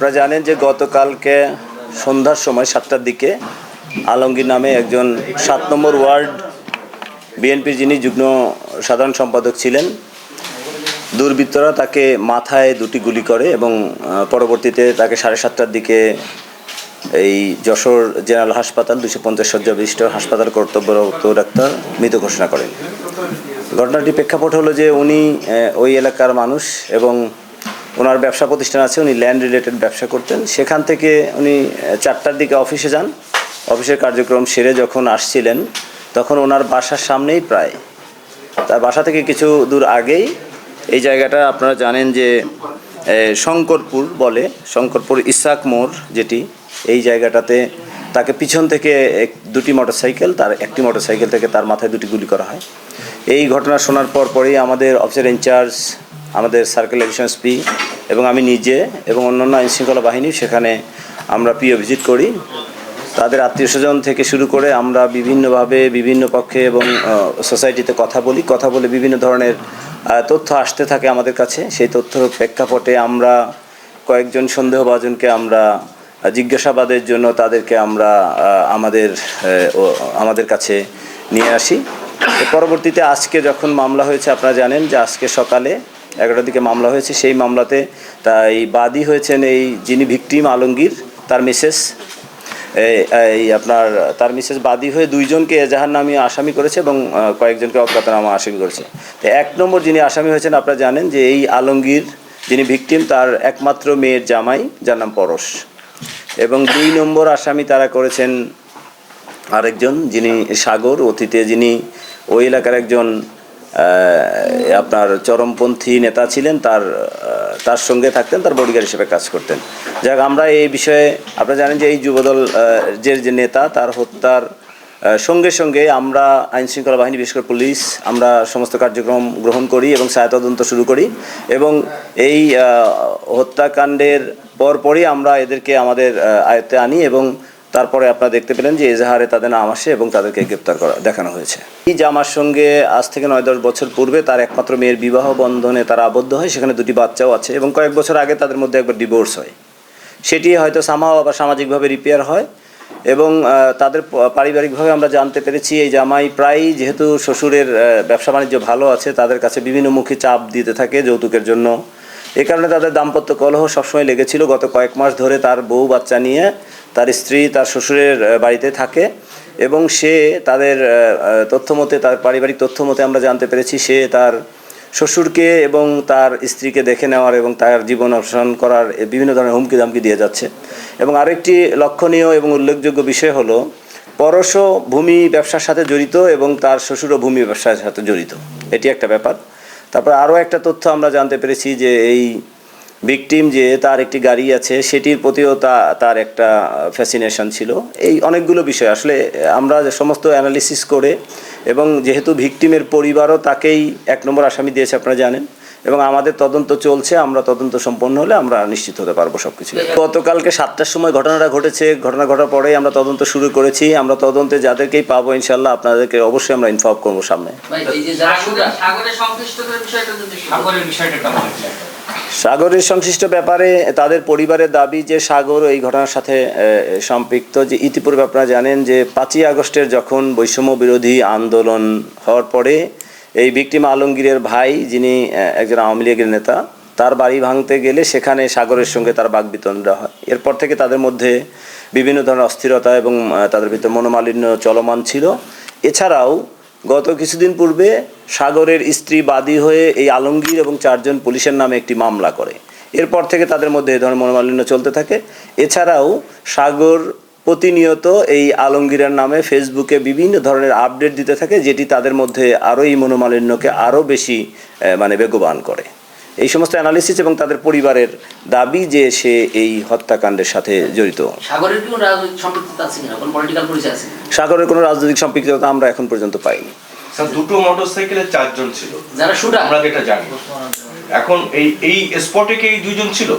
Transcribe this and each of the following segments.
আপনারা জানেন যে গতকালকে সন্ধ্যার সময় সাতটার দিকে আলমগীর নামে একজন সাত নম্বর ওয়ার্ড বিএনপির যিনি যুগ্ম সাধারণ সম্পাদক ছিলেন, দুর্বৃত্তরা তাকে মাথায় দুটি গুলি করে এবং পরবর্তীতে তাকে সাড়ে সাতটার দিকে এই যশোর জেনারেল হাসপাতাল দুশো পঞ্চাশ শয্যা বিশিষ্ট হাসপাতাল কর্তব্যরত ডাক্তার মৃত ঘোষণা করেন। ঘটনাটি প্রেক্ষাপট হলো যে উনি ওই এলাকার মানুষ এবং ওনার ব্যবসা প্রতিষ্ঠান আছে, উনি ল্যান্ড রিলেটেড ব্যবসা করতেন। সেখান থেকে উনি চারটার দিকে অফিসে যান। অফিসের কার্যক্রম সেরে যখন আসছিলেন, তখন ওনার বাসার সামনেই প্রায়। তার বাসা থেকে কিছু দূর আগেই এই জায়গাটা আপনারা জানেন যে শঙ্করপুর বলে, শঙ্করপুর ইসাক মোড় যেটি, এই জায়গাটাতে তাকে পিছন থেকে এক, দুটি মোটরসাইকেল, তার একটি মোটরসাইকেল থেকে তার মাথায় দুটি গুলি করা হয়। এই ঘটনা শোনার পর পরেই আমাদের অফিসার ইনচার্জ আমাদের সার্কেল এডিশন এসপি এবং আমি নিজে এবং অন্যান্য আইনশৃঙ্খলা বাহিনী সেখানে আমরা প্রিয় ভিজিট করি। তাদের আত্মীয় স্বজন থেকে শুরু করে আমরা বিভিন্নভাবে বিভিন্ন পক্ষে এবং সোসাইটিতে কথা বলি। কথা বলে বিভিন্ন ধরনের তথ্য আসতে থাকে আমাদের কাছে। সেই তথ্যর প্রেক্ষাপটে আমরা কয়েকজন সন্দেহভাজনকে আমরা জিজ্ঞাসাবাদের জন্য তাদেরকে আমরা আমাদের আমাদের কাছে নিয়ে আসি। পরবর্তীতে আজকে যখন মামলা হয়েছে, আপনারা জানেন যে আজকে সকালে এগারোটার দিকে মামলা হয়েছে। সেই মামলাতে তাই বাদী হয়েছেন এই যিনি ভিকটিম আলমগীর, তার মিসেস এই আপনার, তার মিসেস বাদী হয়ে দুইজনকে এজাহার নামে আসামি করেছে এবং কয়েকজনকে অজ্ঞাতনামা আসামি করেছে। তো এক নম্বর যিনি আসামি হয়েছেন, আপনারা জানেন যে এই আলমগীর, যিনি ভিকটিম, তার একমাত্র মেয়ের জামাই, যার নাম পরশ। এবং দুই নম্বর আসামি তারা করেছেন আরেকজন যিনি সাগর অতীতে, যিনি ওই এলাকার একজন আপনার চরমপন্থী নেতা ছিলেন, তার তার সঙ্গে থাকতেন, তার বডিগার্ড হিসেবে কাজ করতেন। যাক, আমরা এই বিষয়ে, আপনারা জানেন যে এই যুবদল যে যে নেতা, তার হত্যার সঙ্গে সঙ্গে আমরা আইনশৃঙ্খলা বাহিনী, বিশেষ করে পুলিশ, আমরা সমস্ত কার্যক্রম গ্রহণ করি এবং ছায়া তদন্ত শুরু করি এবং এই হত্যাকাণ্ডের পরপরই আমরা এদেরকে আমাদের আয়ত্তে আনি এবং তারপরে আপনারা দেখতে পেলেন যে এজাহারে তাদের নাম আসে এবং তাদেরকে গ্রেপ্তার করা, দেখানো হয়েছে। এই জামার সঙ্গে আজ থেকে নয় দশ বছর পূর্বে তার একমাত্র মেয়ের বিবাহ বন্ধনে তারা আবদ্ধ হয়, সেখানে দুটি বাচ্চাও আছে এবং কয়েক বছর আগে তাদের মধ্যে একবার ডিভোর্স হয়। সেটি হয়তো সামাও আবার সামাজিকভাবে রিপেয়ার হয় এবং তাদের পারিবারিকভাবে আমরা জানতে পেরেছি এই জামাই প্রায়ই যেহেতু শ্বশুরের ব্যবসা বাণিজ্য ভালো আছে, তাদের কাছে বিভিন্নমুখী চাপ দিতে থাকে যৌতুকের জন্য। এ কারণে তাদের দাম্পত্য কলহ সবসময় লেগেছিল। গত কয়েক মাস ধরে তার বউ বাচ্চা নিয়ে তার স্ত্রী তার শ্বশুরের বাড়িতে থাকে এবং সে তাদের আহ, আহ, তথ্য মতে তার পারিবারিক তথ্য মতে আমরা জানতে পেরেছি সে তার শ্বশুরকে এবং তার স্ত্রীকে দেখে নেওয়ার এবং তার জীবন অবসান করার বিভিন্ন ধরনের হুমকি ধামকি দিয়ে যাচ্ছে। এবং আরেকটি লক্ষণীয় এবং উল্লেখযোগ্য বিষয় হলো পরশ ভূমি ব্যবসার সাথে জড়িত এবং তার শ্বশুরও ভূমি ব্যবসার সাথে জড়িত। এটি একটা ব্যাপার। তারপর আরও একটা তথ্য আমরা জানতে পেরেছি যে এই ভিকটিম যে তার একটি গাড়ি আছে সেটির প্রতিও তা তার একটা ফ্যাসিনেশন ছিল। এই অনেকগুলো বিষয়। আসলে আমরা যে সমস্ত অ্যানালিসিস করে এবং যেহেতু ভিকটিমের পরিবারও তাকেই এক নম্বর আসামি দিয়েছে আপনারা জানেন এবং আমাদের তদন্ত চলছে আমরা তদন্ত সম্পন্ন হলে আমরা নিশ্চিত হতে পারব সব কিছু গতকালকে সাতটার সময় ঘটনাটা ঘটেছে। ঘটনা ঘটার পরেই আমরা তদন্ত শুরু করেছি। আমরা তদন্তে যাদেরকেই পাবো ইনশাল্লাহ আপনাদেরকে অবশ্যই আমরা ইনফর্ম করব সামনে। সাগরের সংশ্লিষ্ট ব্যাপারে তাদের পরিবারের দাবি যে সাগর এই ঘটনার সাথে সম্পৃক্ত, যে ইতিপূর্বে আপনারা জানেন যে পাঁচই আগস্টের যখন বৈষম্য বিরোধী আন্দোলন হওয়ার পরে এই ভিকটিম আলমগীরের ভাই, যিনি একজন আওয়ামী লীগের নেতা, তার বাড়ি ভাঙতে গেলে সেখানে সাগরের সঙ্গে তার বাগবিতণ্ডা হয়। এরপর থেকে তাদের মধ্যে বিভিন্ন ধরনের অস্থিরতা এবং তাদের ভিতরে মনোমালিন্য চলমান ছিল। এছাড়াও গত কিছুদিন পূর্বে সাগরের স্ত্রী বাদী হয়ে এই আলমগীর এবং চারজন পুলিশের নামে একটি মামলা করে। এরপর থেকে তাদের মধ্যে এই ধরনের মনোমালিন্য চলতে থাকে। এছাড়াও সাগর প্রতিনিয়ত এই আলমগীরের নামে ফেসবুকে বিভিন্ন ধরনের আপডেট দিতে থাকে, যেটি তাদের মধ্যে আরও এই মনোমালিন্যকে আরও বেশি মানে বেগবান করে। এই সমস্ত অ্যানালিসিস এবং তাদের পরিবারের দাবি যে সে এই হত্যাকাণ্ডের সাথে জড়িত। সাগরের কোনো রাজনৈতিক সম্পৃক্ততা আছে কিনা? কোন পলিটিক্যাল পরিচয় আছে সাগরের কোনো রাজনৈতিক সম্পৃক্ততা আমরা এখন পর্যন্ত পাইনি। স্যার দুটো মোটরসাইকেলে চারজন ছিল। যারা শুটার আমরা যেটা জানি। এখন এই এই স্পটে কি এই দুইজন ছিল?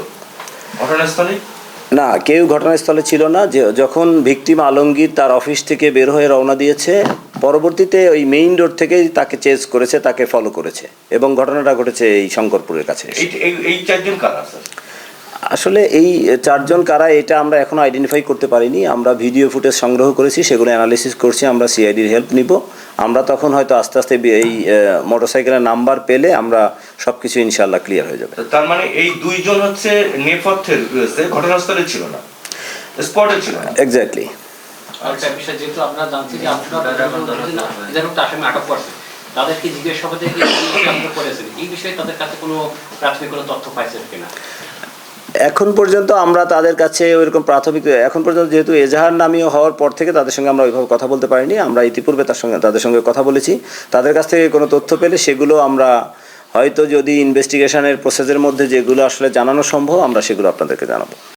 ঘটনাস্থলে? না কেউ ঘটনাস্থলে ছিল না। যে যখন ভিকটিম আলমগীর তার অফিস থেকে বের হয়ে রওনা দিয়েছে পরবর্তীতে ওই মেইন রোড থেকেই তাকে চেজ করেছে তাকে ফলো করেছে এবং ঘটনাটা ঘটেছে এই শঙ্করপুরের কাছে এই এই এই চারজন কারা আসলে এই চারজন কারা এটা আমরা এখনও আইডেন্টিফাই করতে পারিনি। আমরা ভিডিও ফুটেজ সংগ্রহ করেছি সেগুলো অ্যানালিসিস করছি আমরা সিআইডির হেল্প নিব। আমরা তখন হয়তো আস্তে আস্তে এই মোটরসাইকেলের নাম্বার পেলে আমরা সব কিছু ইনশাল্লাহ ক্লিয়ার হয়ে যাবে। তার মানে এই দুইজন হচ্ছে নেপথ্যের রয়েছে ঘটনাস্থলে ছিল না স্পটে ছিল না। এক্স্যাক্টলি আরেকটা বিষয় যেহেতু আপনারা জানছেন যে আপনারা আসামি আটক করছে তাদেরকে জিজ্ঞাসাবাদে কি করেছেন এই বিষয়ে তাদের কাছে কোনো প্রাথমিক কোনো তথ্য পাইছেন কিনা? এখন পর্যন্ত আমরা তাদের কাছে ওইরকম প্রাথমিক এখন পর্যন্ত যেহেতু এজাহার নামীয় হওয়ার পর থেকে তাদের সঙ্গে আমরা ওইভাবে কথা বলতে পারিনি আমরা ইতিপূর্বে তার সঙ্গে তাদের সঙ্গে কথা বলেছি। তাদের কাছ থেকে কোনো তথ্য পেলে সেগুলো আমরা হয়তো যদি ইনভেস্টিগেশনের প্রসেসের মধ্যে যেগুলো আসলে জানানো সম্ভব আমরা সেগুলো আপনাদেরকে জানাব।